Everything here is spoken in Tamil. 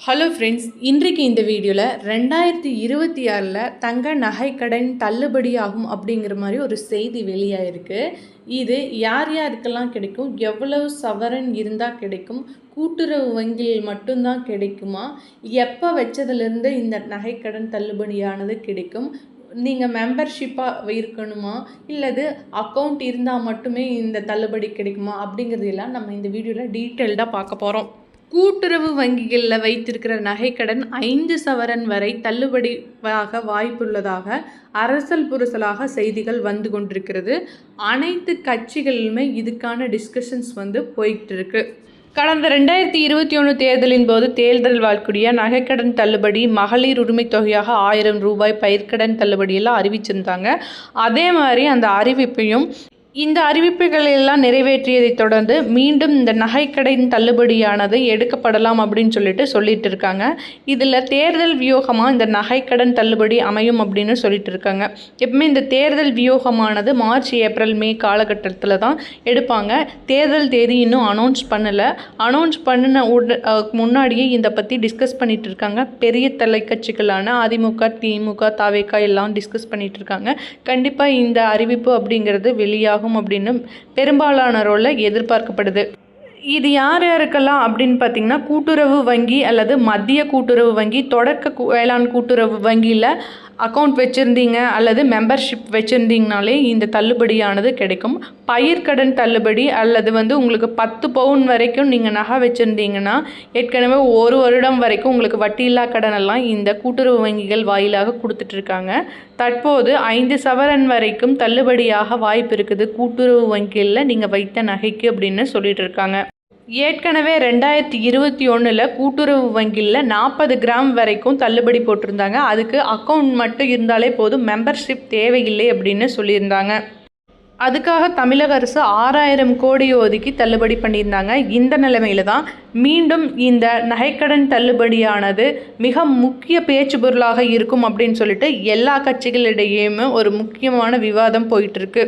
ஹலோ ஃப்ரெண்ட்ஸ் இன்றைக்கு இந்த வீடியோவில் ரெண்டாயிரத்தி இருபத்தி ஆறில் தங்க நகைக்கடன் தள்ளுபடியாகும் அப்படிங்கிற மாதிரி ஒரு செய்தி வெளியாயிருக்கு. இது யார் யாருக்கெல்லாம் கிடைக்கும்? எவ்வளவு சவரன் இருந்தால் கிடைக்கும்? கூட்டுறவு வங்கியில் மட்டும்தான் கிடைக்குமா? எப்போ வச்சதுலேருந்து இந்த நகைக்கடன் தள்ளுபடியானது கிடைக்கும்? நீங்கள் மெம்பர்ஷிப்பாக இருக்கணுமா? இல்லது அக்கௌண்ட் இருந்தால் மட்டுமே இந்த தள்ளுபடி கிடைக்குமா? அப்படிங்கிறதெல்லாம் நம்ம இந்த வீடியோவில் டீட்டெயில்டாக பார்க்க போகிறோம் கூட்டுறவு வங்கிகளில் வைத்திருக்கிற நகைக்கடன் ஐந்து சவரன் வரை தள்ளுபடியாக வாய்ப்புள்ளதாக அரசல் புரசலாக செய்திகள் வந்து கொண்டிருக்கிறது. அனைத்து கட்சிகளிலுமே இதுக்கான டிஸ்கஷன்ஸ் வந்து போயிட்டு இருக்கு கடந்த ரெண்டாயிரத்தி இருபத்தி ஒன்று தேர்தலின் போது தேர்தல் வாழ்க்கூடிய நகைக்கடன் தள்ளுபடி மகளிர் உரிமை தொகையாக ஆயிரம் ரூபாய் பயிர்க்கடன் தள்ளுபடியெல்லாம் அறிவிச்சிருந்தாங்க. அதே மாதிரி அந்த அறிவிப்பையும் இந்த அறிவிப்புகள் எல்லாம் நிறைவேற்றியதைத் தொடர்ந்து மீண்டும் இந்த நகைக்கடையின் தள்ளுபடியானது எடுக்கப்படலாம் அப்படின்னு சொல்லிட்டு சொல்லிட்டு இருக்காங்க. இதில் தேர்தல் வியூகமாக இந்த நகைக்கடன் தள்ளுபடி அமையும் அப்படின்னு சொல்லிட்டு இருக்காங்க. எப்பவுமே இந்த தேர்தல் வியூகமானது மார்ச் ஏப்ரல் மே காலகட்டத்தில் தான் எடுப்பாங்க. தேர்தல் தேதி இன்னும் அனௌன்ஸ் பண்ணலை. அனௌன்ஸ் பண்ணின உட முன்னாடியே இதை பற்றி டிஸ்கஸ் பண்ணிட்டு இருக்காங்க. பெரிய தலைக்கட்சிகளான அதிமுக திமுக தாவேக்கா எல்லாம் டிஸ்கஸ் பண்ணிட்டு இருக்காங்க. கண்டிப்பாக இந்த அறிவிப்பு அப்படிங்கிறது வெளியாகும். ஆகும் அப்படின்னு பெரும்பாலானோரில் எதிர்பார்க்கப்படுது. இது யார் யாருக்கெல்லாம் அப்படின்னு பார்த்தீங்கன்னா கூட்டுறவு வங்கி அல்லது மத்திய கூட்டுறவு வங்கி தொடக்க வேளாண் கூட்டுறவு வங்கியில் அக்கௌண்ட் வச்சுருந்தீங்க அல்லது மெம்பர்ஷிப் வச்சுருந்தீங்கனாலே இந்த தள்ளுபடியானது கிடைக்கும். பயிர்க்கடன் தள்ளுபடி அல்லது வந்து உங்களுக்கு பத்து பவுன் வரைக்கும் நீங்கள் நகை வச்சுருந்தீங்கன்னா ஏற்கனவே ஒரு வருடம் வரைக்கும் உங்களுக்கு வட்டியில்லா கடனெல்லாம் இந்த கூட்டுறவு வங்கிகள் வாயிலாக கொடுத்துட்ருக்காங்க. தற்போது ஐந்து சவரன் வரைக்கும் தள்ளுபடியாக வாய்ப்பு இருக்குது. கூட்டுறவு வங்கிகளில் நீங்கள் வைத்த நகைக்கு அப்படின்னு சொல்லிட்டு இருக்காங்க ஏற்கனவே ரெண்டாயிரத்தி இருபத்தி ஒன்றில் கூட்டுறவு வங்கியில் நாற்பது கிராம் வரைக்கும் தள்ளுபடி போட்டிருந்தாங்க. அதுக்கு அக்கௌண்ட் மட்டும் இருந்தாலே போதும். மெம்பர்ஷிப் தேவையில்லை அப்படின்னு சொல்லியிருந்தாங்க. அதுக்காக தமிழக அரசு ஆறாயிரம் கோடி ஒதுக்கி தள்ளுபடி பண்ணியிருந்தாங்க. இந்த நிலைமையில் தான் மீண்டும் இந்த நகைக்கடன் தள்ளுபடியானது மிக முக்கிய பேச்சு பொருளாக இருக்கும் அப்படின்னு சொல்லிட்டு எல்லா கட்சிகளிடையேயுமே ஒரு முக்கியமான விவாதம் போயிட்டுருக்கு